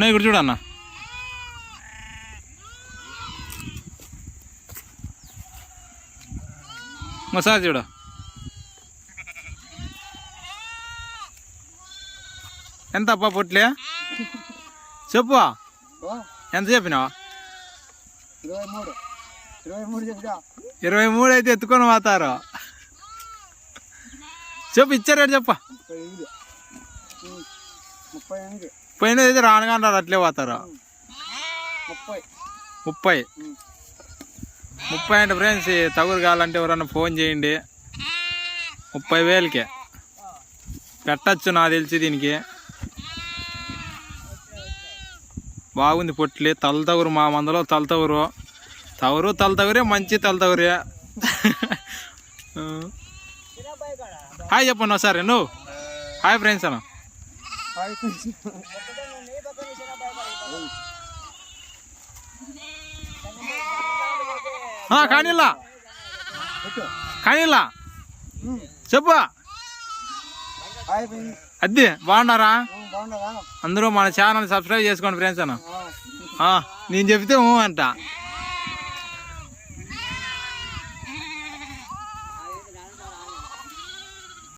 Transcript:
నువ్వు ఇక్కడ చూడన్న ఒకసారి చూడు. ఎంత అప్ప పొట్లే? చెప్పు. ఎంత చెప్పినావు? ఇరవై మూడు అయితే ఎత్తుకొని పోతారు. చెప్పు ఇచ్చారు చెప్ప. ముప్పై ఎనిమిది. ఉమ్, ముప్పై ఎనిమిది పోయిన అయితే రానుగాంటారు అట్లే పోతారు. ముప్పై. ముప్పై. ముప్పై అంటే ఫ్రెండ్స్ తగురు కావాలంటే ఎవరన్నా ఫోన్ చేయండి. ముప్పై వేలకే. పెట్టచ్చు నాకు తెలిసి దీనికి. బాగుంది పొట్లి తల తగురు మా మందలో తల తగురు. తగురు తల తగురే మంచి తల తగురే. హాయ్ చెప్పండి ఒకసారి నువ్వు. హాయ్ ఫ్రెండ్స్ అన్న. కానీలా. పెట్టు. కానీలా. చెప్పు. అద్దె బాగున్నారా? అందరూ మన ఛానల్ సబ్స్క్రైబ్ చేసుకోండి ఫ్రెండ్స్ అన్న. నేను చెప్తే ఊ అంట.